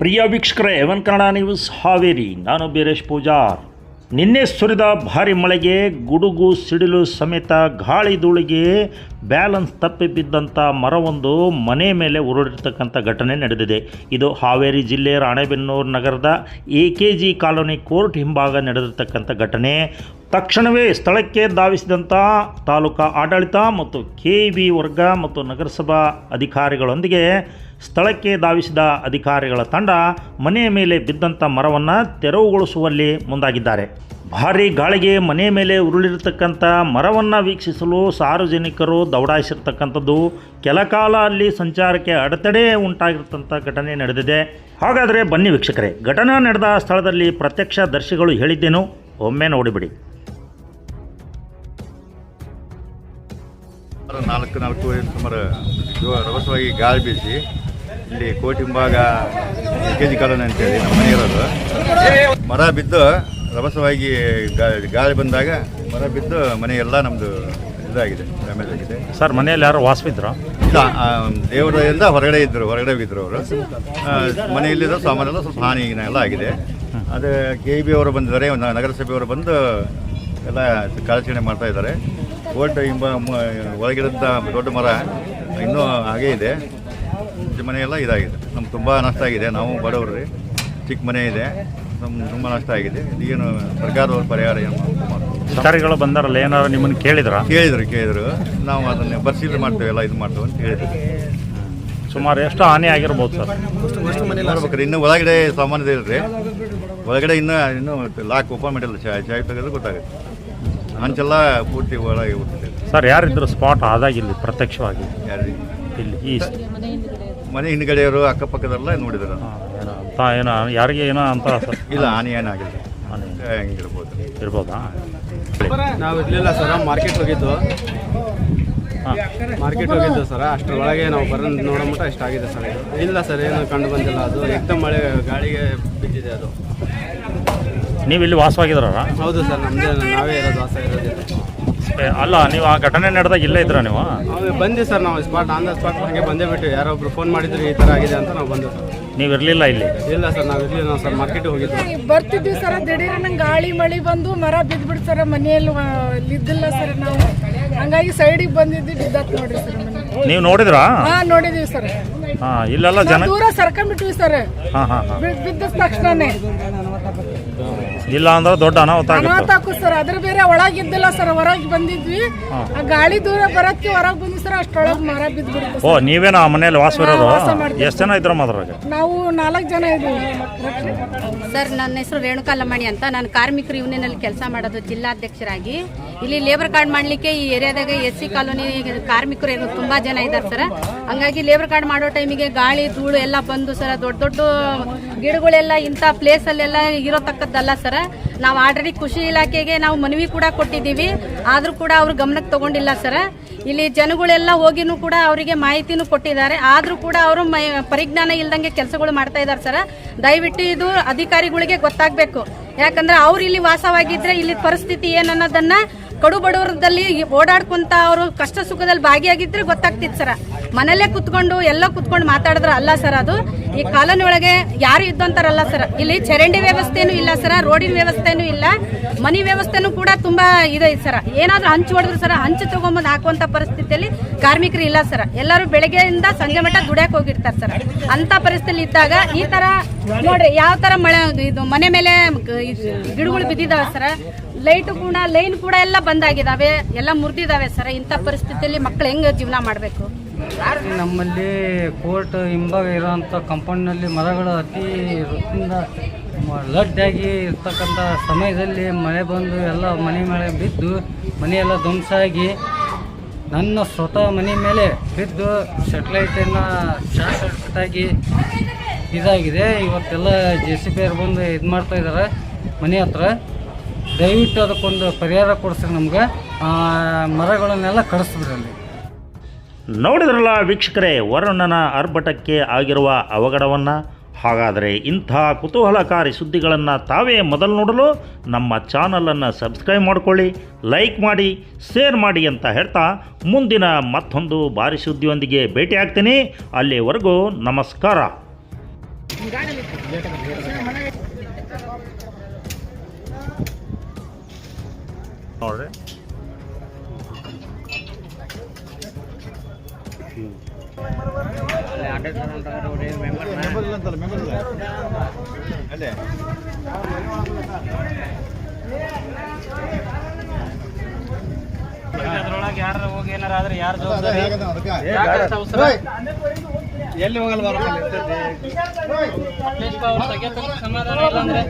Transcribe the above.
ಪ್ರಿಯ ವೀಕ್ಷಕರೇ ಎವನ್ ಕನ್ನಡ ನ್ಯೂಸ್ ಹಾವೇರಿ. ನಾನು ಬೀರೇಶ್ ಪೂಜಾರ್. ನಿನ್ನೆ ಸುರಿದ ಭಾರಿ ಮಳೆಗೆ ಗುಡುಗು, ಸಿಡಿಲು ಸಮೇತ ಗಾಳಿ ಧೂಳಿಗೆ ಬ್ಯಾಲೆನ್ಸ್ ತಪ್ಪಿ ಬಿದ್ದಂಥ ಮರವೊಂದು ಮನೆ ಮೇಲೆ ಉರುಳಿರ್ತಕ್ಕಂಥ ಘಟನೆ ನಡೆದಿದೆ. ಇದು ಹಾವೇರಿ ಜಿಲ್ಲೆ ರಾಣೆಬೆನ್ನೂರು ನಗರದ A K G colony court ಹಿಂಭಾಗ ನಡೆದಿರ್ತಕ್ಕಂಥ ಘಟನೆ. ತಕ್ಷಣವೇ ಸ್ಥಳಕ್ಕೆ ಧಾವಿಸಿದಂಥ ತಾಲೂಕಾ ಆಡಳಿತ ಮತ್ತು ಕೆ ಬಿ ವರ್ಗ ಮತ್ತು ನಗರಸಭಾ ಅಧಿಕಾರಿಗಳೊಂದಿಗೆ ಸ್ಥಳಕ್ಕೆ ಧಾವಿಸಿದ ಅಧಿಕಾರಿಗಳ ತಂಡ ಮನೆಯ ಮೇಲೆ ಬಿದ್ದಂಥ ಮರವನ್ನು ತೆರವುಗೊಳಿಸುವಲ್ಲಿ ಮುಂದಾಗಿದ್ದಾರೆ. ಭಾರೀ ಗಾಳಿಗೆ ಮನೆ ಮೇಲೆ ಉರುಳಿರ್ತಕ್ಕಂಥ ಮರವನ್ನು ವೀಕ್ಷಿಸಲು ಸಾರ್ವಜನಿಕರು ದೌಡಾಯಿಸಿರ್ತಕ್ಕಂಥದ್ದು ಕೆಲಕಾಲ ಅಲ್ಲಿ ಸಂಚಾರಕ್ಕೆ ಅಡೆತಡೆ ಉಂಟಾಗಿರ್ತಂಥ ಘಟನೆ ನಡೆದಿದೆ. ಹಾಗಾದರೆ ಬನ್ನಿ ವೀಕ್ಷಕರೇ, ಘಟನೆ ನಡೆದ ಸ್ಥಳದಲ್ಲಿ ಪ್ರತ್ಯಕ್ಷ ದರ್ಶಿಗಳು ಹೇಳಿದ್ದೇನು? ಒಮ್ಮೆ ನೋಡಿಬಿಡಿ. ನಾಲ್ಕು ನಾಲ್ಕು ಸುಮಾರು ರಭಸವಾಗಿ ಗಾಳಿ ಬೀಸಿ ಇಲ್ಲಿ ಕೋಟಿಂಬಾಗ ಹಿಂಭಾಗ ಕೆ ಜಿ ಕಾಲೋನಿ ಅಂತೇಳಿ ನಮ್ಮ ಮನೆ ಇರೋದು ಮರ ಬಿದ್ದು ರಭಸವಾಗಿ ಗಾ- ಗಾಳಿ ಬಂದಾಗ ಮರ ಬಿದ್ದು ಮನೆ ಎಲ್ಲ ನಮ್ಮದು ಇದಾಗಿದೆ ಡ್ಯಾಮೇಜ್ ಆಗಿದೆ. ಸರ್ ಮನೆಯಲ್ಲಿ ಯಾರು ವಾಸವಿದ್ರು? ಇಲ್ಲ ದೇವರಿಂದ ಹೊರಗಡೆ ಇದ್ದರು ಹೊರಗಡೆ ಬಿದ್ದರು ಅವರು. ಮನೆಯಲ್ಲಿರೋ ಸಾಮಾನೆಲ್ಲ ಸ್ವಲ್ಪ ಹಾನಿ ಎಲ್ಲ ಆಗಿದೆ. ಅದು ಕೆ ಬಿ ಅವರು ಬಂದಿದ್ದಾರೆ ನಗರಸಭೆಯವರು ಬಂದು ಎಲ್ಲ ಕಾರ್ಯಾಚರಣೆ ಮಾಡ್ತಾ ಇದ್ದಾರೆ. ಕೋಟ್ ಹಿಂಬ ಮ- ದೊಡ್ಡ ಮರ ಇನ್ನೂ ಹಾಗೇ ಇದೆ. ಮನೆಯೆಲ್ಲ ಇದಾಗಿದೆ. ನಮ್ಗೆ ತುಂಬ ನಷ್ಟ ಆಗಿದೆ. ನಾವು ಬಡವರು ರೀ. ಚಿಕ್ಕ ಮನೆ ಇದೆ. ನಮ್ಗೆ ತುಂಬ ನಷ್ಟ ಆಗಿದೆ. ಏನು ಸರ್ಕಾರದವ್ರ ಪರಿಹಾರ ಏನು ಅಧಿಕಾರಿಗಳು ಬಂದಾರಲ್ಲ ಏನಾದ್ರು ನಿಮ್ಮನ್ನು ಕೇಳಿದ್ರ? ಕೇಳಿದ್ರು ಕೇಳಿದ್ರು. ನಾವು ಅದನ್ನ ಪರಿಶೀಲನೆ ಮಾಡ್ತೇವೆ ಎಲ್ಲ ಇದು ಮಾಡ್ತೇವೆ ಅಂತ ಹೇಳಿದ್ರು. ಸುಮಾರು ಎಷ್ಟು ಹಾನಿ ಆಗಿರ್ಬೋದು ಸರ್? ನೋಡ್ಬೇಕ್ರಿ ಇನ್ನು ಒಳಗಡೆ ಸಾಮಾನ್ಯ ಇಲ್ರಿ. ಒಳಗಡೆ ಇನ್ನೂ ಇನ್ನೂ ಲಾಕ್ ಓಪನ್ ಮಾಡಿಲ್ಲ. ಚಾಯ್ ಚಾಯ್ ತೆಗೆದ್ರೆ ಗೊತ್ತಾಗುತ್ತೆ. ಹಂಚೆಲ್ಲ ಪೂರ್ತಿ ಒಳಗೆ ಸರ್ ಯಾರಿದ್ರು ಸ್ಪಾಟ್ ಆದಾಗಿಲ್ಲ ಇಲ್ಲಿ ಪ್ರತ್ಯಕ್ಷವಾಗಿ? ಯಾರಿಗೆ ಇಲ್ಲಿ ಈ ಮನೆ ಹಿಂದ್ಗಡೆಯವರು ಅಕ್ಕಪಕ್ಕದೆಲ್ಲ ನೋಡಿದ್ರು. ಹಾ, ಏನೋ ಅಂತ ಏನೋ ಯಾರಿಗೆ ಏನೋ ಅಂತ ಸರ್ ಇಲ್ಲ ಹಾನಿ ಏನಾಗಿಲ್ಲ. ಹಾನಿ ಹೆಂಗಿರ್ಬೋದು. ಇರ್ಬೋದಾ? ನಾವು ಇರಲಿಲ್ಲ ಸರ್ ಮಾರ್ಕೆಟ್ ಹೋಗಿದ್ದು. ಹಾಂ. ಮಾರ್ಕೆಟ್ ಹೋಗಿದ್ದು ಸರ್ ಅಷ್ಟರೊಳಗೆ ನಾವು ಬರೋ ನೋಡೋ ಮಟ್ಟ ಇಷ್ಟಾಗಿದೆ ಸರ್. ಇಲ್ಲ ಸರ್ ಏನು ಕಂಡು ಬಂದಿಲ್ಲ ಅದು. ಏಕ್ದಮ್ ಮಳೆ ಗಾಳಿಗೆ ಬಿದ್ದಿದೆ ಅದು. ನೀವು ಇಲ್ಲಿ ವಾಸವಾಗಿದ್ರ ಹೌದು ಸರ್ ನಮ್ಮದೇ ನಾವೇ ಇರೋದು ವಾಸ ಇರೋದಿಲ್ಲ ಅಲ್ಲ ನೀವು ಆ ಘಟನೆ ನಡೆದಾಗ ಇಲ್ಲೇ ಇದ್ರ ನೀವು? ನಾವು ಬಂದ್ವಿ ಸರ್ ನಾವು ಸ್ಪಾಟ್ ಆನ್ ದ ಸ್ಪಾಟ್ ಹಾಗೆ ಬಂದೇ ಬಿಟ್ಟು ಯಾರೊಬ್ರು ಫೋನ್ ಮಾಡಿದ್ರು ಈ ಥರ ಆಗಿದೆ ಅಂತ ನಾವು ಬಂದು ಸರ್. ನೀವು ಇರಲಿಲ್ಲ ಇಲ್ಲಿ? ಇಲ್ಲ ಸರ್ ನಾವು ಇರಲಿಲ್ಲ ನಾವು ಸರ್ ಮಾರ್ಕೆಟ್ ಹೋಗಿದ್ವಿ. ಬರ್ತಿದ್ವಿ ಸರ್ ದಿಢೀರ್ ನಂಗೆ ಗಾಳಿ ಮಳಿ ಬಂದು ಮರ ಬಿದ್ಬಿಡ್ತು ಸರ್ ಮನೆಯಲ್ಲಿ ಇದ್ದಿಲ್ಲ ಸರ್ ನಾವು. ಹಂಗಾಗಿ ಸೈಡಿಗೆ ಬಂದಿದ್ವಿ ಬಿದ್ದತ್ ನೋಡ್ರಿ ಸರ್ ಮನೆ. ನೀವು ನೋಡಿದ್ರಾ? ಹಾ ನೋಡಿದೀವಿ ಸರ್. ಹಾಂ ಇಲ್ಲೆಲ್ಲ ಜನ ದೂರ ಸರ್ಕೊಂಡ್ಬಿಟ್ವಿ ಸರ್. ಹಾಂ ಹಾಂ ಹಾಂ. ಬಿ- ಬಿದ್ದ ತಕ್ಷಣನೇ. ಇಲ್ಲ ಅಂದ್ರೆ ದೊಡ್ಡ ಅನಾಹುತ ಆಗುತ್ತೆ. ಸರ್ ಅದ್ರ ಬೇರೆ ಒಳಗಿದ್ದಿಲ್ಲ ಸರ್ ಹೊರಗೆ ಬಂದಿದ್ವಿ. ಆ ಗಾಳಿ ದೂರ ಬರಕ್ಕೆ ಹೊರಗೆ ಬಂದ್ವಿ ಸರ್ ಅಷ್ಟೊಳಗೆ ಮರ ಬಿದ್ಬಿಡ್ತು ಓ ನೀವೇನು ಆ ಮನೇಲಿ ಹಾ, ವಾಸ ಮಾಡ್ತೀವಿ. ಎಷ್ಟು ಜನ ಇದ್ರಮ್ಮ ಅದ್ರಾಗ ನಾವು ನಾಲ್ಕು ಜನ ಇದ್ವಿ ಸರ್ ನನ್ನ ಹೆಸರು ರೇಣುಕಾ ಲಮಾಣಿ ಅಂತ. ನಾನು ಕಾರ್ಮಿಕರು ಯೂನಿಯನಲ್ಲಿ ಕೆಲಸ ಮಾಡೋದು ಜಿಲ್ಲಾಧ್ಯಕ್ಷರಾಗಿ. ಇಲ್ಲಿ ಲೇಬರ್ ಕಾರ್ಡ್ ಮಾಡಲಿಕ್ಕೆ ಈ ಏರಿಯಾದಾಗ ಎಸ್ ಸಿ ಕಾಲೋನಿ ಕಾರ್ಮಿಕರು ಏನು ತುಂಬ ಜನ ಇದ್ದಾರೆ ಸರ್. ಹಂಗಾಗಿ ಲೇಬರ್ ಕಾರ್ಡ್ ಮಾಡೋ ಟೈಮಿಗೆ ಗಾಳಿ, ಧೂಳು ಎಲ್ಲ ಬಂದು ಸರ್, ದೊಡ್ಡ ದೊಡ್ಡ ಗಿಡಗಳೆಲ್ಲ ಇಂಥ ಪ್ಲೇಸಲ್ಲೆಲ್ಲ ಇರೋತಕ್ಕದ್ದಲ್ಲ ಸರ್. ನಾವು ಆಲ್ರೆಡಿ ಕೃಷಿ ಇಲಾಖೆಗೆ ನಾವು ಮನವಿ ಕೂಡ ಕೊಟ್ಟಿದ್ದೀವಿ. ಆದರೂ ಕೂಡ ಅವರು ಗಮನಕ್ಕೆ ತಗೊಂಡಿಲ್ಲ ಸರ್. ಇಲ್ಲಿ ಜನಗಳೆಲ್ಲ ಹೋಗಿನೂ ಕೂಡ ಅವರಿಗೆ ಮಾಹಿತಿನೂ ಕೊಟ್ಟಿದ್ದಾರೆ. ಆದರೂ ಕೂಡ ಅವರು ಪರಿಜ್ಞಾನ ಇಲ್ದಂಗೆ ಕೆಲಸಗಳು ಮಾಡ್ತಾ ಇದ್ದಾರೆ ಸರ್. ದಯವಿಟ್ಟು ಇದು ಅಧಿಕಾರಿಗಳಿಗೆ ಗೊತ್ತಾಗಬೇಕು. ಯಾಕಂದ್ರೆ ಅವ್ರು ಇಲ್ಲಿ ವಾಸವಾಗಿದ್ರೆ ಇಲ್ಲಿ ಪರಿಸ್ಥಿತಿ ಏನನ್ನೋದನ್ನ ಕಡು ಬಡವರದಲ್ಲಿ ಓಡಾಡ್ಕೊಂತ ಅವರು ಕಷ್ಟ ಸುಖದಲ್ಲಿ ಭಾಗಿಯಾಗಿದ್ರೆ ಗೊತ್ತಾಗ್ತಿತ್ತು ಸರ. ಮನೆಯಲ್ಲೇ ಕುತ್ಕೊಂಡು ಎಲ್ಲ ಕುತ್ಕೊಂಡು ಮಾತಾಡಿದ್ರೆ ಅಲ್ಲ ಸರ್ ಅದು. ಈ ಕಾಲೋನಿ ಒಳಗೆ ಯಾರು ಇದ್ದಂತಾರಲ್ಲ ಸರ್. ಇಲ್ಲಿ ಚರಂಡಿ ವ್ಯವಸ್ಥೆನೂ ಇಲ್ಲ ಸರ, ರೋಡಿನ ವ್ಯವಸ್ಥೆನೂ ಇಲ್ಲ. ಮನಿ ವ್ಯವಸ್ಥೆನೂ ಕೂಡ ತುಂಬಾ ಇದೆ ಸರ. ಏನಾದ್ರೂ ಹಂಚು ಹೊಡೆದ್ರು ಸರ, ಹಂಚು ತಗೊಂಬಂದು ಹಾಕುವಂತ ಪರಿಸ್ಥಿತಿಯಲ್ಲಿ ಕಾರ್ಮಿಕರು ಇಲ್ಲ ಸರ. ಎಲ್ಲರೂ ಬೆಳಗ್ಗೆಯಿಂದ ಸಂಜೆ ಮಟ್ಟ ದುಡ್ಯಾಕ್ ಹೋಗಿರ್ತಾರೆ ಸರ್. ಅಂತ ಪರಿಸ್ಥಿತಿ ಇದ್ದಾಗ ಈ ತರ ನೋಡ್ರಿ, ಯಾವ ತರ ಮಳೆ ಇದು ಮನೆ ಮೇಲೆ ಗಿಡಗಳು ಬಿದ್ದಿದಾವೆ ಸರ್. ಲೈಟು ಕೂಡ ಲೈನ್ ಕೂಡ ಎಲ್ಲ ಬಂದಾಗಿದಾವೆ. ಎಲ್ಲ ಮುರಿದಿದ್ದಾವೆ ಸರ್. ಇಂಥ ಪರಿಸ್ಥಿತಿಯಲ್ಲಿ ಮಕ್ಕಳು ಹೆಂಗ್ ಜೀವನ ಮಾಡಬೇಕು? ನಮ್ಮಲ್ಲಿ ಕೋರ್ಟ್ ಹಿಂಭಾಗ ಇರೋಂಥ ಕಂಪೌಂಡ್ನಲ್ಲಿ ಮರಗಳು ಅತಿ ಲಡ್ಡಾಗಿ ಇರ್ತಕ್ಕಂಥ ಸಮಯದಲ್ಲಿ ಮಳೆ ಬಂದು ಎಲ್ಲ ಮನೆ ಮೇಲೆ ಬಿದ್ದು, ಮನೆಯೆಲ್ಲ ಧ್ವಂಸ ಆಗಿ ನನ್ನ ಸ್ವತಃ ಮನೆ ಮೇಲೆ ಬಿದ್ದು ಸೆಟ್ಲೈಟನ್ನು ಶಾರ್ಟ್ ಆಗಿ ಇದಾಗಿದೆ. ಇವತ್ತೆಲ್ಲ ಜೆ ಸಿ ಪಿ ಅವ್ರು ಬಂದು ಇದು ಮಾಡ್ತಾ ಇದ್ದಾರೆ ಮನೆ ಹತ್ರ. ದಯವಿಟ್ಟು ಅದಕ್ಕೊಂದು ಪರಿಹಾರ ಕೊಡಿಸ್ರಿ ನಮ್ಗೆ. ಮರಗಳನ್ನೆಲ್ಲ ಕಡಿಸ್ಬಿಡ್ರಿ ಅಲ್ಲಿ. ನೋಡಿದ್ರಲ್ಲ ವೀಕ್ಷಕರೇ, ವರುಣನ ಅರ್ಭಟಕ್ಕೆ ಆಗಿರುವ ಅವಘಡವನ್ನು? ಹಾಗಾದರೆ ಇಂಥ ಕುತೂಹಲಕಾರಿ ಸುದ್ದಿಗಳನ್ನು ತಾವೇ ಮೊದಲು ನೋಡಲು ನಮ್ಮ ಚಾನಲನ್ನು ಸಬ್ಸ್ಕ್ರೈಬ್ ಮಾಡಿಕೊಳ್ಳಿ ಲೈಕ್ ಮಾಡಿ ಶೇರ್ ಮಾಡಿ ಅಂತ ಹೇಳ್ತಾ ಮುಂದಿನ ಮತ್ತೊಂದು ಭಾರಿ ಸುದ್ದಿಯೊಂದಿಗೆ ಭೇಟಿ ಆಗ್ತೀನಿ ಅಲ್ಲಿವರೆಗೂ ನಮಸ್ಕಾರ. ನೋಡ್ರಿ ಅಲ್ಲೇ ಅದ್ರೊಳಗೆ ಯಾರು ಹೋಗಿ ಏನಾರ ಆದ್ರೆ ಯಾರು ಎಲ್ಲಿ ಹೋಗಲ್ಲ ಸಮಾಧಾನ ಇಲ್ಲಾಂದ್ರೆ?